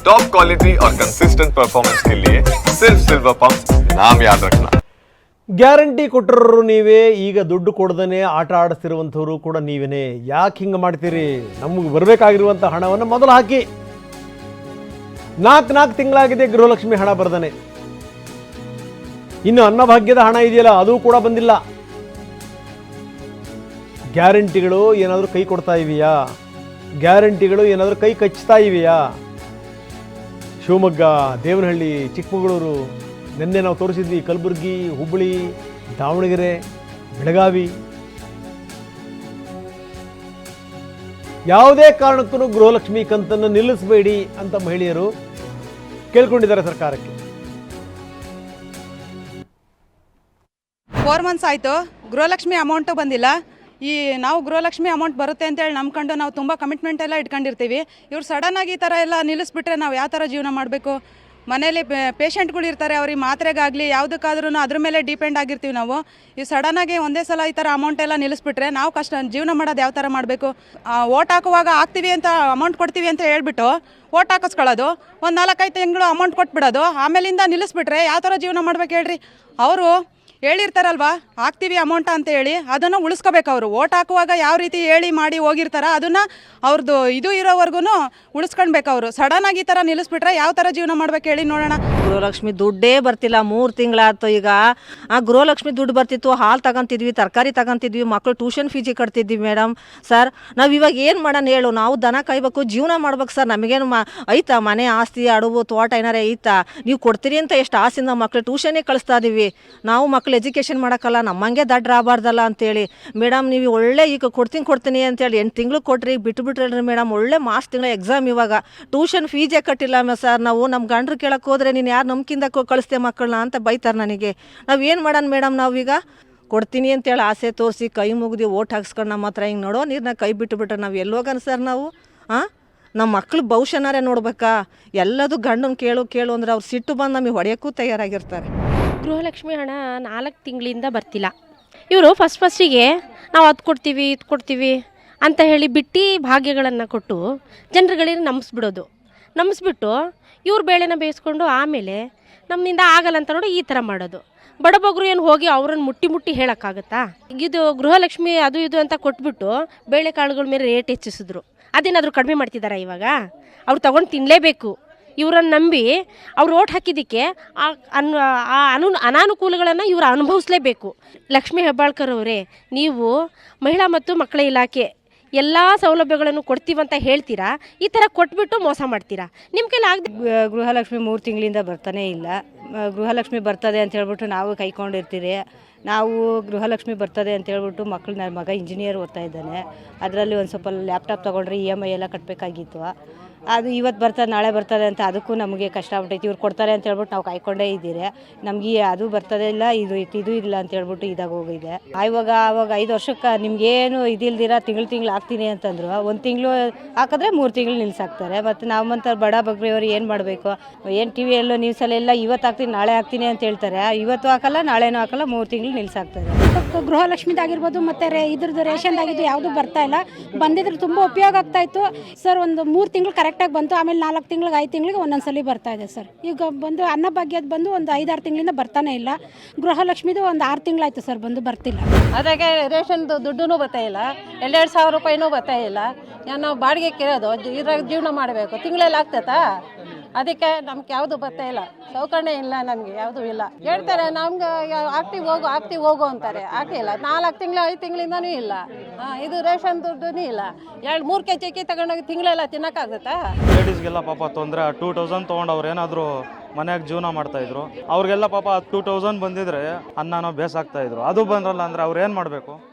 Top quality और consistent performance के लिए सिर्फ सिल्वर पंप नाम याद रखना ಗ್ಯಾರಂಟಿ ಕೊಟ್ಟರು ನೀವೇ ಈಗ ದುಡ್ಡು ಕೊಡ್ದೇ ಆಟ ಆಡಿಸ್ತಿರುವಂಥವ್ರು ಕೂಡ ನೀವೇನೇ ಯಾಕೆ ಹಿಂಗೆ ಮಾಡ್ತೀರಿ ನಮಗೆ ಬರಬೇಕಾಗಿರುವಂಥ ಹಣವನ್ನು ಮೊದಲು ಹಾಕಿ ನಾಲ್ಕು ನಾಲ್ಕು ತಿಂಗಳಾಗಿದೆ ಗೃಹಲಕ್ಷ್ಮಿ ಹಣ ಬರ್ದಾನೆ ಇನ್ನು ಅನ್ನಭಾಗ್ಯದ ಹಣ ಇದೆಯಲ್ಲ ಅದು ಕೂಡ ಬಂದಿಲ್ಲ ಗ್ಯಾರಂಟಿಗಳು ಏನಾದರೂ ಕೈ ಕೊಡ್ತಾ ಇವೆಯಾ ಗ್ಯಾರಂಟಿಗಳು ಏನಾದರೂ ಕೈ ಕಚ್ತಾ ಇವೆಯಾ ಶಿವಮೊಗ್ಗ, ದೇವನಹಳ್ಳಿ, ಚಿಕ್ಕಮಗಳೂರು, ನಿನ್ನೆ ನಾವು ತೋರಿಸಿದ್ವಿ ಕಲಬುರಗಿ, ಹುಬ್ಬಳ್ಳಿ, ದಾವಣಗೆರೆ, ಬೆಳಗಾವಿ. ಯಾವುದೇ ಕಾರಣಕ್ಕೂ ಗೃಹಲಕ್ಷ್ಮಿ ಕಂತನ್ನು ನಿಲ್ಲಿಸಬೇಡಿ ಅಂತ ಮಹಿಳೆಯರು ಕೇಳ್ಕೊಂಡಿದ್ದಾರೆ ಸರ್ಕಾರಕ್ಕೆ. ಫೋರ್ ಮಂತ್ಸ್ ಆಯಿತು. ಗೃಹಲಕ್ಷ್ಮಿ ಅಮೌಂಟು ಬಂದಿಲ್ಲ. ಈ ನಾವು ಗೃಹಲಕ್ಷ್ಮಿ ಅಮೌಂಟ್ ಬರುತ್ತೆ ಅಂತೇಳಿ ನಂಬ್ಕೊಂಡು ನಾವು ತುಂಬ ಕಮಿಟ್ಮೆಂಟ್ ಎಲ್ಲ ಇಟ್ಕೊಂಡಿರ್ತೀವಿ. ಇವ್ರು ಆಗಿ ಈ ಥರ ಎಲ್ಲ ನಿಲ್ಲಿಸ್ಬಿಟ್ರೆ ನಾವು ಯಾವ ಥರ ಜೀವನ ಮಾಡಬೇಕು? ಮನೇಲಿ ಪೇಷಂಟ್ಗಳು ಇರ್ತಾರೆ, ಅವ್ರಿಗೆ ಮಾತ್ರೆಗಾಗಲಿ ಯಾವುದಕ್ಕಾದ್ರೂ ಅದ್ರ ಮೇಲೆ ಡಿಪೆಂಡ್ ಆಗಿರ್ತೀವಿ ನಾವು. ಈ ಸಡನ್ನಾಗಿ ಒಂದೇ ಸಲ ಈ ಥರ ಅಮೌಂಟ್ ಎಲ್ಲ ನಿಲ್ಲಿಸ್ಬಿಟ್ರೆ ನಾವು ಕಷ್ಟ, ಜೀವನ ಮಾಡೋದು ಯಾವ ಥರ ಮಾಡಬೇಕು? ಓಟ್ ಹಾಕುವಾಗ ಹಾಕ್ತೀವಿ ಅಂತ ಅಮೌಂಟ್ ಕೊಡ್ತೀವಿ ಅಂತ ಹೇಳ್ಬಿಟ್ಟು ಓಟ್ ಹಾಕಿಸ್ಕೊಳ್ಳೋದು. ಒಂದು ನಾಲ್ಕೈದು ತಿಂಗಳು ಅಮೌಂಟ್ ಕೊಟ್ಬಿಡೋದು. ಆಮೇಲಿಂದ ನಿಲ್ಲಿಸ್ಬಿಟ್ರೆ ಯಾವ ಥರ ಜೀವನ ಮಾಡ್ಬೇಕು ಹೇಳ್ರಿ? ಅವರು ಹೇಳಿರ್ತಾರಲ್ವಾ? ಹಾಕ್ತೀವಿ ಅಮೌಂಟ್ ಅಂತ ಹೇಳಿ, ಅದನ್ನು ಉಳಿಸ್ಕೋಬೇಕು ಅವರು. ಓಟ್ ಹಾಕುವಾಗ ಯಾವ ರೀತಿ ಹೇಳಿ ಮಾಡಿ ಹೋಗಿರ್ತಾರ, ಅದನ್ನು ಅವ್ರದ್ದು ಇದು ಇರೋವರೆಗೂ ಉಳಿಸ್ಕೊಳ್ಬೇಕು ಅವರು. ಸಡನ್ ಈ ಥರ ನಿಲ್ಲಿಸ್ಬಿಟ್ರೆ ಯಾವ ಥರ ಜೀವನ ಮಾಡ್ಬೇಕು ಹೇಳಿ ನೋಡೋಣ. ಗೃಹಲಕ್ಷ್ಮಿ ದುಡ್ಡೇ ಬರ್ತಿಲ್ಲ, ಮೂರು ತಿಂಗಳಾಯ್ತು ಈಗ. ಆ ಗೃಹಲಕ್ಷ್ಮಿ ದುಡ್ಡು ಬರ್ತಿತ್ತು, ಹಾಲು ತಗೊಂತಿದ್ವಿ, ತರಕಾರಿ ತಗೊಂತಿದ್ವಿ ಮಕ್ಕಳು ಟ್ಯೂಷನ್ ಫೀಜಿ ಕಟ್ತಿದ್ವಿ ಮೇಡಮ್ ಸರ್ ನಾವು ಇವಾಗ ಏನು ಮಾಡೋಣ ಹೇಳು? ನಾವು ದನ ಕಾಯ್ಬೇಕು, ಜೀವನ ಮಾಡ್ಬೇಕು ಸರ್ ನಮಗೇನು ಮಾ, ಐತಾ? ಮನೆ ಆಸ್ತಿ, ಅಡುವು, ತೋಟ ಏನಾರೇ ಐತಾ? ನೀವು ಕೊಡ್ತೀರಿ ಅಂತ ಎಷ್ಟು ಆಸೆಯಿಂದ ಮಕ್ಳು ಟ್ಯೂಷನ್ನೇ ಕಳಿಸ್ತಾ ಇದೀವಿ. ನಾವು ಮಕ್ಳು ಎಜುಕೇಷನ್ ಮಾಡೋಕ್ಕಲ್ಲ, ನಮ್ಮಂಗೆ ದಡ್ಡ ಆಗಬಾರ್ದಲ್ಲ ಅಂತೇಳಿ. ಮೇಡಮ್, ನೀವು ಒಳ್ಳೆ ಈಗ ಕೊಡ್ತೀನಿ ಕೊಡ್ತೀನಿ ಅಂತೇಳಿ ಎಂಟು ತಿಂಗಳು ಕೊಟ್ರಿ, ಬಿಟ್ಟು ಬಿಟ್ರಲ್ರಿ ಮೇಡಮ್, ಒಳ್ಳೆ ಮಾಸ್ ತಿಂಗಳ ಎಕ್ಸಾಮ್ ಇವಾಗ. ಟ್ಯೂಷನ್ ಫೀಸೇ ಕಟ್ಟಿಲ್ಲ ಸರ್ ನಾವು ನಮ್ಮ ಗಂಡ್ರು ಕೇಳಕ್ಕೆ ಹೋದ್ರೆ ನೀನು ಯಾರು ನಮ್ಕಿಂದ ಕಳಿಸ್ತೆ ಮಕ್ಕಳನ್ನ ಅಂತ ಬೈತಾರೆ ನನಗೆ. ನಾವು ಏನು ಮಾಡೋಣ ಮೇಡಮ್ ನಾವೀಗ ಕೊಡ್ತೀನಿ ಅಂತೇಳಿ ಆಸೆ ತೋರಿಸಿ ಕೈ ಮುಗಿದು ಓಟ್ ಹಾಕ್ಸ್ಕೊಂಡು ನಮ್ಮ ಹತ್ರ ಹಿಂಗೆ ನೋಡೋ ನೀರನ್ನ ಕೈ ಬಿಟ್ಟು ಬಿಟ್ರೆ ನಾವು ಎಲ್ಲಿ ಹೋಗೋಣ ಸರ್ ನಾವು? ಹಾಂ ನಮ್ಮ ಮಕ್ಳು ಭವಿಷ್ಯನಾರೇ ನೋಡ್ಬೇಕಾ? ಎಲ್ಲದು ಗಂಡನ ಕೇಳು ಕೇಳು ಅಂದ್ರೆ ಅವ್ರು ಸಿಟ್ಟು ಬಂದು ನಮಗೆ ಹೊಡೆಯೋಕ್ಕೂ ತಯಾರಾಗಿರ್ತಾರೆ. ಗೃಹಲಕ್ಷ್ಮಿ ಹಣ ನಾಲ್ಕು ತಿಂಗಳಿಂದ ಬರ್ತಿಲ್ಲ. ಇವರು ಫಸ್ಟ್ ಫಸ್ಟಿಗೆ ನಾವು ಅದು ಕೊಡ್ತೀವಿ, ಇದು ಕೊಡ್ತೀವಿ ಅಂತ ಹೇಳಿ ಬಿಟ್ಟು ಭಾಗ್ಯಗಳನ್ನು ಕೊಟ್ಟು ಜನರುಗಳಿಗೆ ನಂಬಿಸ್ಬಿಡೋದು ನಂಬಿಸ್ಬಿಟ್ಟು ಇವ್ರ ಬೇಳೆನ ಬೇಯಿಸ್ಕೊಂಡು ಆಮೇಲೆ ನಮ್ಮಿಂದ ಆಗಲ್ಲ ಅಂತ ನೋಡಿ ಈ ಥರ ಮಾಡೋದು. ಬಡಬಗರು ಏನು ಹೋಗಿ ಅವ್ರನ್ನ ಮುಟ್ಟಿ ಮುಟ್ಟಿ ಹೇಳೋಕ್ಕಾಗತ್ತಾ? ಇದು ಗೃಹಲಕ್ಷ್ಮಿ ಅದು ಇದು ಅಂತ ಕೊಟ್ಬಿಟ್ಟು ಬೇಳೆಕಾಳುಗಳ ಮೇಲೆ ರೇಟ್ ಹೆಚ್ಚಿಸಿದ್ರು. ಅದೇನಾದರೂ ಕಡಿಮೆ ಮಾಡ್ತಿದ್ದಾರಾ ಇವಾಗ? ಅವ್ರು ತೊಗೊಂಡು ತಿನ್ನಲೇಬೇಕು ಇವರನ್ನು ನಂಬಿ ಅವ್ರು ಓಟ್ ಹಾಕಿದ್ದಕ್ಕೆ ಆ ಅನ್, ಆ ಅನು, ಅನಾನುಕೂಲಗಳನ್ನು ಇವರು ಅನುಭವಿಸ್ಲೇಬೇಕು. ಲಕ್ಷ್ಮೀ ಹೆಬ್ಬಾಳ್ಕರ್ ಅವರೇ, ನೀವು ಮಹಿಳಾ ಮತ್ತು ಮಕ್ಕಳ ಇಲಾಖೆ ಎಲ್ಲ ಸೌಲಭ್ಯಗಳನ್ನು ಕೊಡ್ತೀವಂತ ಹೇಳ್ತೀರಾ? ಈ ಥರ ಕೊಟ್ಬಿಟ್ಟು ಮೋಸ ಮಾಡ್ತೀರಾ? ನಿಮ್ಮ ಕೈಲಿ ಆಗದೆ ಗೃಹಲಕ್ಷ್ಮಿ ಮೂರು ತಿಂಗಳಿಂದ ಬರ್ತಾನೆ ಇಲ್ಲ. ಗೃಹಲಕ್ಷ್ಮಿ ಬರ್ತದೆ ಅಂತ ಹೇಳ್ಬಿಟ್ಟು ನಾವು ಕೈಕೊಂಡಿರ್ತೀರಿ. ನಾವು ಗೃಹಲಕ್ಷ್ಮಿ ಬರ್ತದೆ ಅಂತ ಹೇಳ್ಬಿಟ್ಟು ಮಕ್ಕಳು ನನ್ನ ಮಗ ಇಂಜಿನಿಯರ್ ಓದ್ತಾ ಇದ್ದಾನೆ. ಅದರಲ್ಲಿ ಒಂದು ಸ್ವಲ್ಪ ಲ್ಯಾಪ್ಟಾಪ್ ತೊಗೊಂಡ್ರೆ ಇ ಎಂ ಐ ಎಲ್ಲ ಕಟ್ಟಬೇಕಾಗಿತ್ತು ಅದು ಇವತ್ತು ಬರ್ತದೆ, ನಾಳೆ ಬರ್ತದೆ ಅಂತ ಅದಕ್ಕೂ ನಮಗೆ ಕಷ್ಟ ಆಗ್ಬಿಟ್ಟೈತಿ ಇವ್ರು ಕೊಡ್ತಾರೆ ಅಂತ ಹೇಳ್ಬಿಟ್ಟು ನಾವು ಕಾಯ್ಕೊಂಡೇ ಇದ್ದೀರಿ. ನಮಗೆ ಅದು ಬರ್ತದೆ ಇಲ್ಲ, ಇದು ಇದು ಇಲ್ಲ ಅಂತ ಹೇಳ್ಬಿಟ್ಟು ಇದಾಗ ಹೋಗಿದೆ. ಇವಾಗ ಅವಾಗ ಐದು ವರ್ಷಕ್ಕೆ ನಿಮ್ಗೇನು ಇದಿಲ್ದಿರ ತಿಂಗಳು ತಿಂಗಳು ಹಾಕ್ತೀನಿ ಅಂತಂದ್ರು. ಒಂದು ತಿಂಗಳು ಹಾಕಿದ್ರೆ ಮೂರು ತಿಂಗಳು ನಿಲ್ಸಾಕ್ತಾರೆ. ಮತ್ತು ನಾವು ಮಂತ ಬಡ ಬಗ್ರಿಯವರು ಏನು ಮಾಡಬೇಕು? ಏನು ಟಿ ವಿಯಲ್ಲೂ ನ್ಯೂಸಲ್ಲೆಲ್ಲ ಇವತ್ತು ಹಾಕ್ತೀನಿ, ನಾಳೆ ಹಾಕ್ತೀನಿ ಅಂತ ಹೇಳ್ತಾರೆ. ಇವತ್ತು ಹಾಕಲ್ಲ, ನಾಳೆನೂ ಹಾಕಲ್ಲ, ಮೂರು ತಿಂಗಳು ನಿಲ್ಸಾಕ್ತಾರೆ. ಗೃಹಲಕ್ಷ್ಮಿದಾಗಿರ್ಬೋದು, ಮತ್ತೆ ರೇ ಇದ್ರದ್ದು ರೇಷನ್ದಾಗಿದ್ದು ಯಾವುದು ಬರ್ತಾ ಇಲ್ಲ. ಬಂದಿದ್ರೆ ತುಂಬ ಉಪಯೋಗ ಆಗ್ತಾ ಇತ್ತು. ಸರ್, ಒಂದು ಮೂರು ತಿಂಗಳು ಕರೆಕ್ಟಾಗಿ ಬಂತು. ಆಮೇಲೆ ನಾಲ್ಕು ತಿಂಗಳಿಗೆ, ಐದು ತಿಂಗಳಿಗೆ ಒಂದೊಂದ್ಸಲಿ ಬರ್ತಾ ಇದೆ ಸರ್. ಈಗ ಬಂದು ಅನ್ನಭಾಗ್ಯದ ಬಂದು ಒಂದು ಐದಾರು ತಿಂಗಳಿಂದ ಬರ್ತಾನೆ ಇಲ್ಲ. ಗೃಹಲಕ್ಷ್ಮಿದು ಒಂದು ಆರು ತಿಂಗಳಾಯ್ತು ಸರ್ ಬಂದು ಬರ್ತಿಲ್ಲ. ಅದಕ್ಕೆ ರೇಷನ್ದು ದುಡ್ಡು ಬರ್ತಾ ಇಲ್ಲ. ಎರಡೆರಡು ಸಾವಿರ ರೂಪಾಯಿನೂ ಬರ್ತಾ ಇಲ್ಲ. ನಾವು ಬಾಡಿಗೆ ಕೇಳೋದು ಇದ್ರಾಗ ಜೀವನ ಮಾಡಬೇಕು. ತಿಂಗಳಲ್ಲಿ ಆಗ್ತೈತಾ? ಅದಕ್ಕೆ ನಮ್ಗೆ ಯಾವುದು ಬರ್ತಾ ಇಲ್ಲ. ಸೌಕರ್ಯ ಇಲ್ಲ ನಮಗೆ, ಯಾವುದು ಇಲ್ಲ. ಹೇಳ್ತಾರೆ, ನಮ್ಗೆ ಆಗ್ತಿವಿ ಹೋಗು ಆಗ್ತಿವಿ ಹೋಗು ಅಂತಾರೆ. ಆಗ್ತಿಲ್ಲ ನಾಲ್ಕು ತಿಂಗಳು, ಐದು ತಿಂಗಳಿಂದನೂ ಇಲ್ಲ. ಇದು ರೇಷನ್ ದುಡ್ಡು ಇಲ್ಲ. ಎರಡು, ಮೂರು ಕೆ ಜಿ ಅಕ್ಕಿ ತಗೊಂಡೋಗಿ ತಿಂಗಳೆಲ್ಲ ತಿನ್ನೋಕ್ಕಾಗುತ್ತಾ? ಲೇಡೀಸ್ಗೆಲ್ಲ ಪಾಪ ತೊಂದರೆ. ಟೂ ತೌಸಂಡ್ ತೊಗೊಂಡು ಅವ್ರು ಏನಾದರೂ ಮನ್ಯಾಗ ಜೀವನ ಮಾಡ್ತಾ ಇದ್ರು. ಅವ್ರಿಗೆಲ್ಲ ಪಾಪ ಟೂ ತೌಸಂಡ್ ಬಂದಿದ್ರೆ ಅನ್ನನೋ ಬೇಸಾಗ್ತಾ ಇದ್ರು. ಅದು ಬಂದ್ರಲ್ಲ ಅಂದ್ರೆ ಅವ್ರು ಏನು ಮಾಡಬೇಕು?